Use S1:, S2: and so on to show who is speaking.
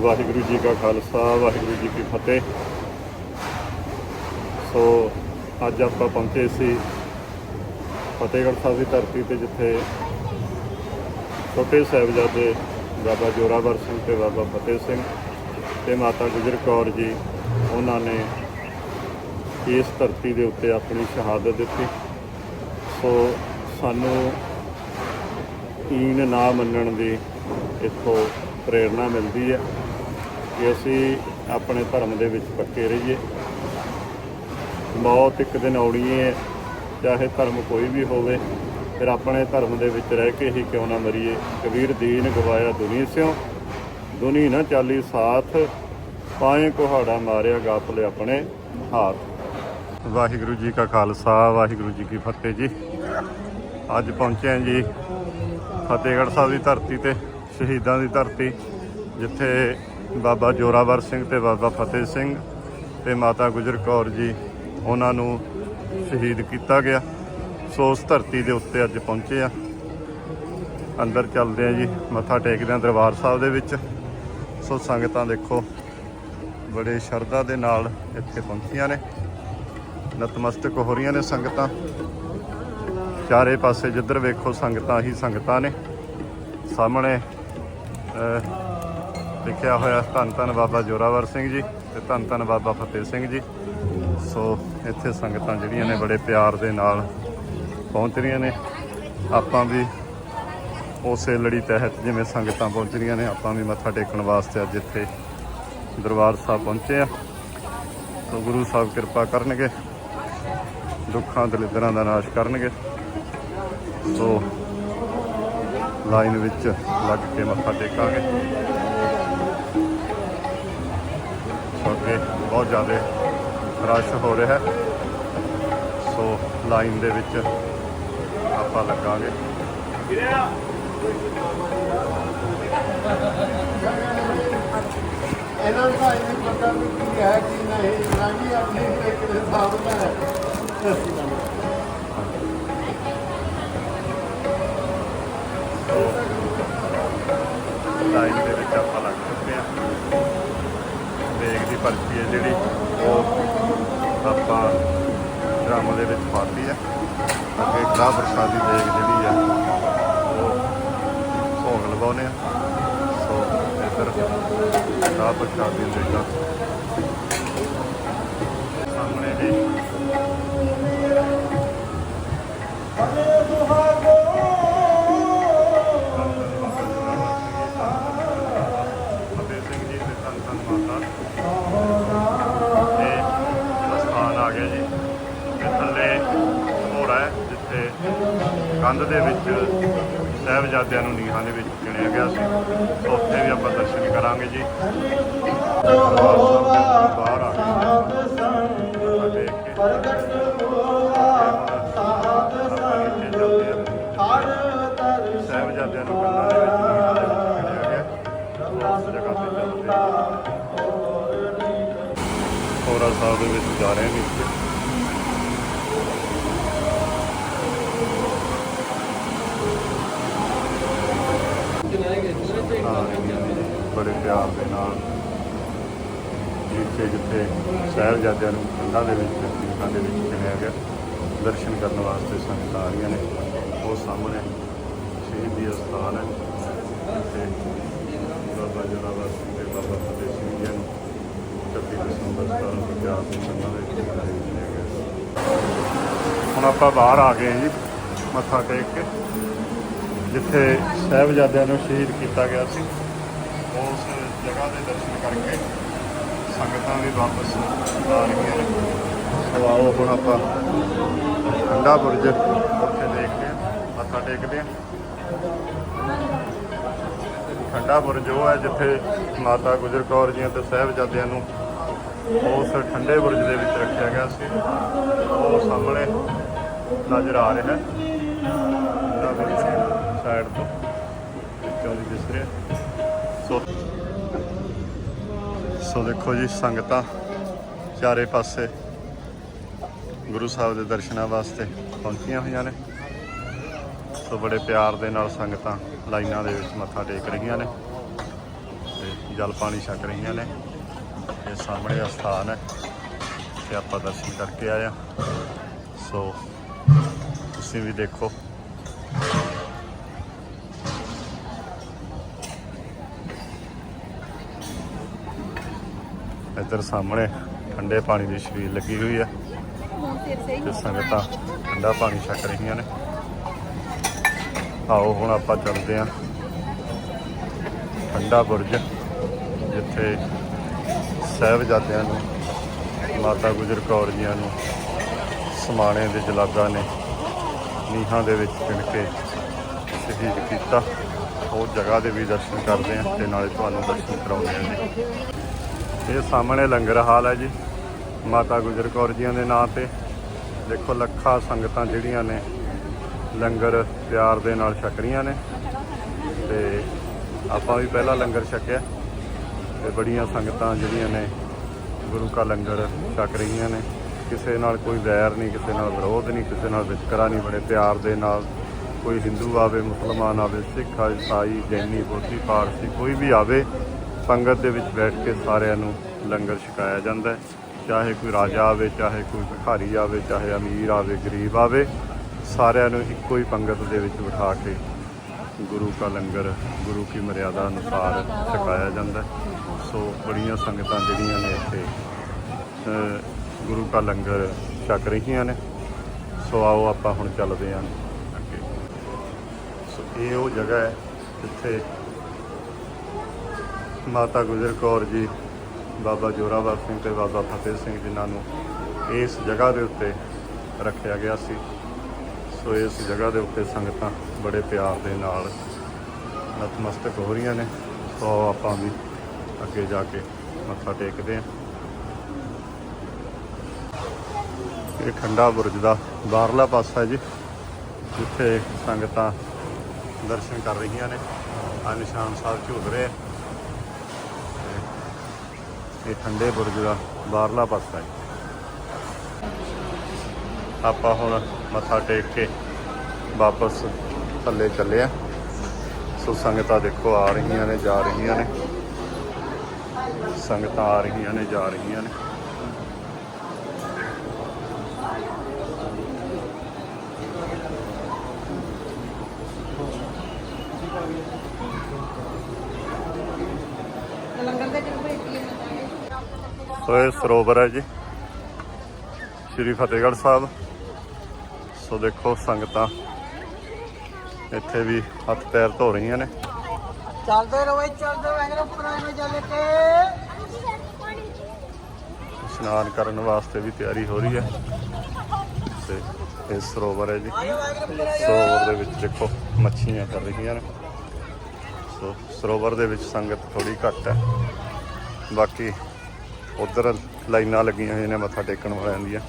S1: ਵਾਹਿਗੁਰੂ ਜੀ ਕਾ ਖਾਲਸਾ, ਵਾਹਿਗੁਰੂ ਜੀ ਕੀ ਫਤਿਹ। ਸੋ, ਅੱਜ ਆਪਾਂ ਪਹੁੰਚੇ ਸੀ ਫਤਿਹਗੜ੍ਹ ਸਾਹਿਬ ਦੀ ਧਰਤੀ ਤੇ, ਜਿੱਥੇ ਛੋਟੇ ਸਾਹਿਬਜ਼ਾਦੇ ਬਾਬਾ ਜੋਰਾਵਰ ਸਿੰਘ ਤੇ ਬਾਬਾ ਫਤਿਹ ਸਿੰਘ ਤੇ ਮਾਤਾ ਗੁਜਰ ਕੌਰ ਜੀ, ਉਹਨਾਂ ਨੇ ਇਸ ਧਰਤੀ ਦੇ ਉੱਤੇ ਆਪਣੀ ਸ਼ਹਾਦਤ ਦਿੱਤੀ। ਸੋ, ਸਾਨੂੰ ਈਨ ਨਾ ਮੰਨਣ ਦੀ ਇੱਥੋਂ ਪ੍ਰੇਰਣਾ ਮਿਲਦੀ ਹੈ। ਕਿ ਅਸੀਂ ਆਪਣੇ ਧਰਮ ਦੇ ਵਿੱਚ ਪੱਕੇ ਰਹੀਏ। ਮੌਤ ਇੱਕ ਦਿਨ ਆਉਣੀ ਹੈ ਚਾਹੇ ਧਰਮ ਕੋਈ ਵੀ ਹੋਵੇ, ਫਿਰ ਆਪਣੇ ਧਰਮ ਦੇ ਵਿੱਚ ਰਹਿ ਕੇ ਹੀ ਕਿਉਂ ਨਾ ਮਰੀਏ। ਕਬੀਰ ਦੀਨ ਗਵਾਇਆ ਦੁਨੀ ਸਿਓ ਦੁਨੀ ਨਾ ਚਾਲੀ ਸਾਥ, ਪਾਏ ਕੁਹਾੜਾ ਮਾਰਿਆ ਗਾਫਲੇ ਆਪਣੇ ਹਾਥ। ਵਾਹਿਗੁਰੂ ਜੀ ਕਾ ਖਾਲਸਾ, ਵਾਹਿਗੁਰੂ ਜੀ ਕੀ ਫਤਿਹ ਜੀ। ਅੱਜ ਪਹੁੰਚੇ ਹਾਂ ਜੀ ਫਤਿਹਗੜ੍ਹ ਸਾਹਿਬ ਦੀ ਧਰਤੀ ਤੇ, ਸ਼ਹੀਦਾਂ ਦੀ ਧਰਤੀ, ਜਿੱਥੇ ਬਾਬਾ ਜੋਰਾਵਰ ਸਿੰਘ ਤੇ ਬਾਬਾ ਫਤਿਹ ਸਿੰਘ ਤੇ ਮਾਤਾ ਗੁਜਰ ਕੌਰ ਜੀ, ਉਹਨਾਂ ਨੂੰ ਸ਼ਹੀਦ ਕੀਤਾ ਗਿਆ। ਸੋ ਉਸ ਧਰਤੀ ਦੇ ਉੱਤੇ ਅੱਜ ਪਹੁੰਚੇ ਆ। ਅੰਦਰ ਚੱਲਦੇ ਆ ਜੀ, ਮੱਥਾ ਟੇਕਦੇ ਆ ਦਰਬਾਰ ਸਾਹਿਬ ਦੇ ਵਿੱਚ। ਸੋ ਸੰਗਤਾਂ ਦੇਖੋ, ਬੜੇ ਸ਼ਰਧਾ ਦੇ ਨਾਲ ਇੱਥੇ ਪਹੁੰਚੀਆਂ ਨੇ। ਨਤਮਸਤਕ ਹੋ ਰਹੀਆਂ ਨੇ ਸੰਗਤਾਂ। ਚਾਰੇ ਪਾਸੇ ਜਿੱਧਰ ਵੇਖੋ ਸੰਗਤਾਂ ਹੀ ਸੰਗਤਾਂ ਨੇ। ਸਾਹਮਣੇ ਲਿਖਿਆ ਹੋਇਆ ਧੰਨ ਧੰਨ ਬਾਬਾ ਜੋਰਾਵਰ ਸਿੰਘ ਜੀ ਤੇ ਧੰਨ ਧੰਨ ਬਾਬਾ ਫਤਿਹ ਸਿੰਘ ਜੀ। ਸੋ ਇੱਥੇ ਸੰਗਤਾਂ ਜਿਹੜੀਆਂ ਨੇ ਬੜੇ ਪਿਆਰ ਦੇ ਨਾਲ ਪਹੁੰਚ ਰਹੀਆਂ ਨੇ। ਆਪਾਂ ਵੀ ਉਸੇ ਲੜੀ ਤਹਿਤ ਜਿਵੇਂ ਸੰਗਤਾਂ ਪਹੁੰਚ ਰਹੀਆਂ ਨੇ, ਆਪਾਂ ਵੀ ਮੱਥਾ ਟੇਕਣ ਵਾਸਤੇ ਅੱਜ ਇੱਥੇ ਦਰਬਾਰ ਸਾਹਿਬ ਪਹੁੰਚੇ ਆ। ਸੋ ਗੁਰੂ ਸਾਹਿਬ ਕਿਰਪਾ ਕਰਨਗੇ, ਦੁੱਖਾਂ ਦਲਿੱਦਰਾਂ ਦਾ ਨਾਸ਼ ਕਰਨਗੇ। ਸੋ ਲਾਈਨ ਵਿੱਚ ਲੱਗ ਕੇ ਮੱਥਾ ਟੇਕਾਂਗੇ। ਸੋ ਅੱਗੇ ਬਹੁਤ ਜ਼ਿਆਦਾ ਰਸ਼ ਹੋ ਰਿਹਾ ਹੈ। ਸੋ ਲਾਈਨ ਦੇ ਵਿੱਚ ਆਪਾਂ ਲੱਗਾਂਗੇ।
S2: ਇਹਨਾਂ ਦਾ ਇਹ ਪਤਾ ਵੀ ਕੀ ਹੈ ਕਿ ਨਹੀਂ ਨਾ ਆਪਣੇ ਹਿਸਾਬ ਨਾਲ ਹੈ।
S1: ਪਰਚੀ ਹੈ ਜਿਹੜੀ ਉਹ ਆਪਾਂ ਡਰਮ ਦੇ ਵਿੱਚ ਪਾਤੀ ਹੈ। ਅੱਗੇ ਕੜਾ ਪ੍ਰਸ਼ਾਦੀ ਦੇਗ ਜਿਹੜੀ ਹੈ, ਉਹ ਭੋਗ ਲਗਾਉਨੇ ਆ ਸੋ ਇੱਧਰ ਕੜਾ ਪ੍ਰਸ਼ਾਦੀ ਦੇਗਾ ਸਾਹਮਣੇ ਹੈ ਕੰਧ ਦੇ ਵਿੱਚ ਸਾਹਿਬਜ਼ਾਦਿਆਂ ਨੂੰ ਨੀਹਾਂ ਦੇ ਵਿੱਚ ਚਿਣਿਆ ਗਿਆ ਸੀ। ਉੱਥੇ ਵੀ ਆਪਾਂ ਦਰਸ਼ਨ ਕਰਾਂਗੇ ਜੀ। ਬਾਹਰ ਆ ਕੇ
S2: ਪ੍ਰਗਟ ਹੋਆ ਸਾਧ ਸੰਗ ਹਰ ਦਰ
S1: ਸਾਹਿਬਜ਼ਾਦਿਆਂ ਨੂੰ ਕੰਧਾਂ ਦੇ ਵਿੱਚ ਨੀਹਾਂ ਦੇ ਵਿੱਚ ਚਿਣਿਆ ਗਿਆ। ਉਸ ਜਗ੍ਹਾ ਤੇ ਚੱਲਦੇ ਹਾਂ ਸਾਹਿਬ ਦੇ ਵਿੱਚ ਜਾ ਰਹੇ ਨੇ ਨੀਚੇ ਹਾਂ, ਬੜੇ ਦੇ ਨਾਲ, ਜਿੱਥੇ ਜਿੱਥੇ ਸਾਹਿਬਜ਼ਾਦਿਆਂ ਨੂੰ ਕੰਧਾਂ ਦੇ ਵਿੱਚ ਨੀਹਾਂ ਦੇ ਵਿੱਚ ਚਿਣਿਆ ਗਿਆ, ਦਰਸ਼ਨ ਕਰਨ ਵਾਸਤੇ ਸੰਗਤਾਂ ਆ ਰਹੀਆਂ ਨੇ। ਉਹ ਸਾਹਮਣੇ ਸ਼ਹੀਦੀ ਅਸਥਾਨ ਹੈ। ਤੇ ਬਾਬਾ ਜੋਰਾਵਰ ਸਿੰਘ ਤੇ ਬਾਬਾ ਫਤਿਹ ਸਿੰਘ ਜੀ ਨੂੰ 31 ਦਸੰਬਰ 1750 ਨੂੰ ਸੰਨਾਂ ਦੇ ਵਿੱਚ ਚਿਣਿਆ ਗਿਆ। ਹੁਣ ਆਪਾਂ ਬਾਹਰ ਆ ਗਏ ਜੀ, ਮੱਥਾ ਟੇਕ ਕੇ, ਜਿੱਥੇ ਸਾਹਿਬਜ਼ਾਦਿਆਂ ਨੂੰ ਸ਼ਹੀਦ ਕੀਤਾ ਗਿਆ ਸੀ। ਉਸ ਜਗ੍ਹਾ ਦੇ ਦਰਸ਼ਨ ਕਰਕੇ ਸੰਗਤਾਂ ਵੀ ਵਾਪਸ ਆ ਰਹੀਆਂ ਨੇ। ਸੋ ਆਓ ਹੁਣ ਆਪਾਂ ਠੰਡਾ ਬੁਰਜ ਉੱਥੇ ਦੇਖਦੇ ਹਾਂ ਮੱਥਾ ਟੇਕਦੇ ਹਾਂ। ਠੰਡਾ ਬੁਰਜ ਉਹ ਹੈ ਜਿੱਥੇ ਮਾਤਾ ਗੁਜਰ ਕੌਰ ਜੀਆਂ ਤੇ ਸਾਹਿਬਜ਼ਾਦਿਆਂ ਨੂੰ ਉਸ ਠੰਡੇ ਬੁਰਜ ਦੇ ਵਿੱਚ ਰੱਖਿਆ ਗਿਆ ਸੀ। ਉਹ ਸਾਹਮਣੇ ਨਜ਼ਰ ਆ ਰਿਹਾ ਹੈ। ਠੰਡਾ ਬੁਰਜ ਸਾਈਡ ਤੋਂ ਵਿੱਚੋਂ ਦੀ ਦਿਸ ਰਿਹਾ ਸੋ ਸੋ ਦੇਖੋ ਜੀ, ਸੰਗਤਾਂ ਚਾਰੇ ਪਾਸੇ ਗੁਰੂ ਸਾਹਿਬ ਦੇ ਦਰਸ਼ਨਾਂ ਵਾਸਤੇ ਪਹੁੰਚੀਆਂ ਹੋਈਆਂ ਨੇ। ਸੋ ਬੜੇ ਪਿਆਰ ਦੇ ਨਾਲ ਸੰਗਤਾਂ ਲਾਈਨਾਂ ਦੇ ਵਿੱਚ ਮੱਥਾ ਟੇਕ ਰਹੀਆਂ ਨੇ ਤੇ ਜਲ ਪਾਣੀ ਛਕ ਰਹੀਆਂ ਨੇ। ਇਹ ਸਾਹਮਣੇ ਦਾ ਸਥਾਨ ਹੈ ਤੇ ਆਪਾਂ ਦਰਸ਼ਨ ਕਰਕੇ ਆਏ ਆ ਸੋ ਤੁਸੀਂ ਵੀ ਦੇਖੋ ਇੱਧਰ ਸਾਹਮਣੇ ਠੰਡੇ ਪਾਣੀ ਦੀ ਛਬੀਲ ਲੱਗੀ ਹੋਈ ਹੈ ਤੇ ਸੰਗਤਾਂ ਠੰਡਾ ਪਾਣੀ ਛਕ ਰਹੀਆਂ ਨੇ। ਆਓ, ਹੁਣ ਆਪਾਂ ਚੱਲਦੇ ਹਾਂ ਠੰਡਾ ਬੁਰਜ, ਜਿੱਥੇ ਸਾਹਿਬਜ਼ਾਦਿਆਂ ਨੂੰ, ਮਾਤਾ ਗੁਜਰ ਕੌਰ ਜੀਆਂ ਨੂੰ ਸਮਾਣੇ ਦੇ ਜਲਾਦਾਂ ਨੇ ਨੀਹਾਂ ਦੇ ਵਿੱਚ ਚਿਣ ਕੇ ਸ਼ਹੀਦ ਕੀਤਾ। ਉਹ ਜਗ੍ਹਾ ਦੇ ਵੀ ਦਰਸ਼ਨ ਕਰਦੇ ਹਾਂ ਤੇ ਨਾਲੇ ਤੁਹਾਨੂੰ ਦਰਸ਼ਨ ਕਰਾਉਂਦੇ ਹਾਂ ਇਹ ਸਾਹਮਣੇ ਲੰਗਰ ਹਾਲ ਹੈ ਜੀ। ਮਾਤਾ ਗੁਜਰ ਕੌਰ ਜੀਆਂ ਦੇ ਨਾਂ ਤੇ। ਦੇਖੋ ਲੱਖਾਂ ਸੰਗਤਾਂ ਜਿਹੜੀਆਂ ਨੇ ਲੰਗਰ ਪਿਆਰ ਦੇ ਨਾਲ ਛਕ ਰਹੀਆਂ ਨੇ। ਤੇ ਆਪਾਂ ਵੀ ਪਹਿਲਾਂ ਲੰਗਰ ਛਕਿਆ। ਤੇ ਬੜੀਆਂ ਸੰਗਤਾਂ ਜਿਹੜੀਆਂ ਨੇ ਗੁਰੂ ਕਾ ਲੰਗਰ ਛਕ ਰਹੀਆਂ ਨੇ। ਕਿਸੇ ਨਾਲ ਕੋਈ ਵੈਰ ਨਹੀਂ ਕਿਸੇ ਨਾਲ ਵਿਰੋਧ ਨਹੀਂ ਕਿਸੇ ਨਾਲ ਵਿਤਕਰਾ ਨਹੀਂ ਬੜੇ ਪਿਆਰ ਦੇ ਨਾਲ। ਕੋਈ ਹਿੰਦੂ ਆਵੇ ਮੁਸਲਮਾਨ ਆਵੇ ਸਿੱਖ ਆਵੇ, ਈਸਾਈ ਜੈਨੀ ਬੋਧੀ ਪਾਰਸੀ ਕੋਈ ਵੀ ਆਵੇ ਸੰਗਤ ਦੇ ਵਿੱਚ ਬੈਠ ਕੇ ਸਾਰਿਆਂ ਨੂੰ ਲੰਗਰ ਛਕਾਇਆ ਜਾਂਦਾ ਹੈ। ਚਾਹੇ ਕੋਈ ਰਾਜਾ ਆਵੇ, ਚਾਹੇ ਕੋਈ ਭਿਖਾਰੀ ਆਵੇ, ਚਾਹੇ ਅਮੀਰ ਆਵੇ, ਗਰੀਬ ਆਵੇ, ਸਾਰਿਆਂ ਨੂੰ ਇੱਕੋ ਹੀ ਪੰਗਤ ਦੇ ਵਿੱਚ ਬਿਠਾ ਕੇ ਗੁਰੂ ਕਾ ਲੰਗਰ, ਗੁਰੂ ਕੀ ਮਰਿਆਦਾ ਅਨੁਸਾਰ ਛਕਾਇਆ ਜਾਂਦਾ ਸੋ ਬੜੀਆਂ ਸੰਗਤਾਂ ਜਿਹੜੀਆਂ ਨੇ ਇੱਥੇ ਗੁਰੂ ਕਾ ਲੰਗਰ ਛਕ ਰਹੀਆਂ ਨੇ। ਸੋ ਆਓ ਆਪਾਂ ਹੁਣ ਚੱਲਦੇ ਹਾਂ ਅੱਗੇ। ਸੋ ਇਹ ਉਹ ਜਗ੍ਹਾ ਹੈ ਜਿੱਥੇ ਮਾਤਾ ਗੁਜਰ ਕੌਰ ਜੀ, ਬਾਬਾ ਜੋਰਾਵਰ ਸਿੰਘ ਤੇ ਬਾਬਾ ਫਤਿਹ ਸਿੰਘ ਜਿਨ੍ਹਾਂ ਨੂੰ ਇਸ ਜਗ੍ਹਾ ਦੇ ਉੱਤੇ ਰੱਖਿਆ ਗਿਆ ਸੀ। ਸੋ ਇਸ ਜਗ੍ਹਾ ਦੇ ਉੱਤੇ ਸੰਗਤਾਂ ਬੜੇ ਪਿਆਰ ਦੇ ਨਾਲ ਨਤਮਸਤਕ ਹੋ ਰਹੀਆਂ ਨੇ। ਸੋ ਆਪਾਂ ਵੀ ਅੱਗੇ ਜਾ ਕੇ ਮੱਥਾ ਟੇਕਦੇ ਹਾਂ। ਇਹ ਖੰਡਾ ਬੁਰਜ ਦਾ ਬਾਹਰਲਾ ਪਾਸਾ ਜੀ, ਜਿੱਥੇ ਸੰਗਤਾਂ ਦਰਸ਼ਨ ਕਰ ਰਹੀਆਂ ਨੇ। ਆ ਨਿਸ਼ਾਨ ਸਾਹਿਬ ਝੂਲ ਰਹੇ ਇਹ ਠੰਡੇ ਬੁਰਜ ਦਾ ਬਾਹਰਲਾ ਪਾਸਾ ਹੈ। ਆਪਾਂ ਹੁਣ ਮੱਥਾ ਟੇਕ ਕੇ ਵਾਪਸ ਥੱਲੇ ਚੱਲੇ ਆ। ਸੋ ਸੰਗਤਾਂ ਦੇਖੋ ਆ ਰਹੀਆਂ ਨੇ, ਜਾ ਰਹੀਆਂ ਨੇ। ਸੰਗਤਾਂ ਆ ਰਹੀਆਂ ਨੇ, ਜਾ ਰਹੀਆਂ ਨੇ। ਸੋ ਇਹ ਸਰੋਵਰ ਹੈ ਜੀ। ਸ਼੍ਰੀ ਫਤਿਹਗੜ੍ਹ ਸਾਹਿਬ। ਸੋ ਦੇਖੋ ਸੰਗਤਾਂ ਇੱਥੇ ਵੀ ਹੱਥ ਪੈਰ ਧੋ ਰਹੀਆਂ ਨੇ।
S3: ਚੱਲਦੇ ਰਹੋ ਚੱਲਦੇ ਵੈਗਰੇ ਪੁਰਾਣੇ ਚੱਲ ਕੇ।
S1: ਇਸ਼ਨਾਨ ਕਰਨ ਵਾਸਤੇ ਵੀ ਤਿਆਰੀ ਹੋ ਰਹੀ ਹੈ। ਤੇ ਇਹ ਸਰੋਵਰ ਹੈ ਜੀ। ਸਰੋਵਰ ਦੇ ਵਿੱਚ ਦੇਖੋ ਮੱਛੀਆਂ ਕਰ ਰਹੀਆਂ ਨੇ। ਸੋ ਸਰੋਵਰ ਦੇ ਵਿੱਚ ਸੰਗਤ ਥੋੜੀ ਘੱਟ ਹੈ। ਬਾਕੀ ਉਧਰ ਲਾਈਨਾਂ ਲੱਗੀਆਂ ਹੋਈਆਂ ਨੇ ਮੱਥਾ ਟੇਕਣ ਵਾਲਿਆਂ ਦੀਆਂ।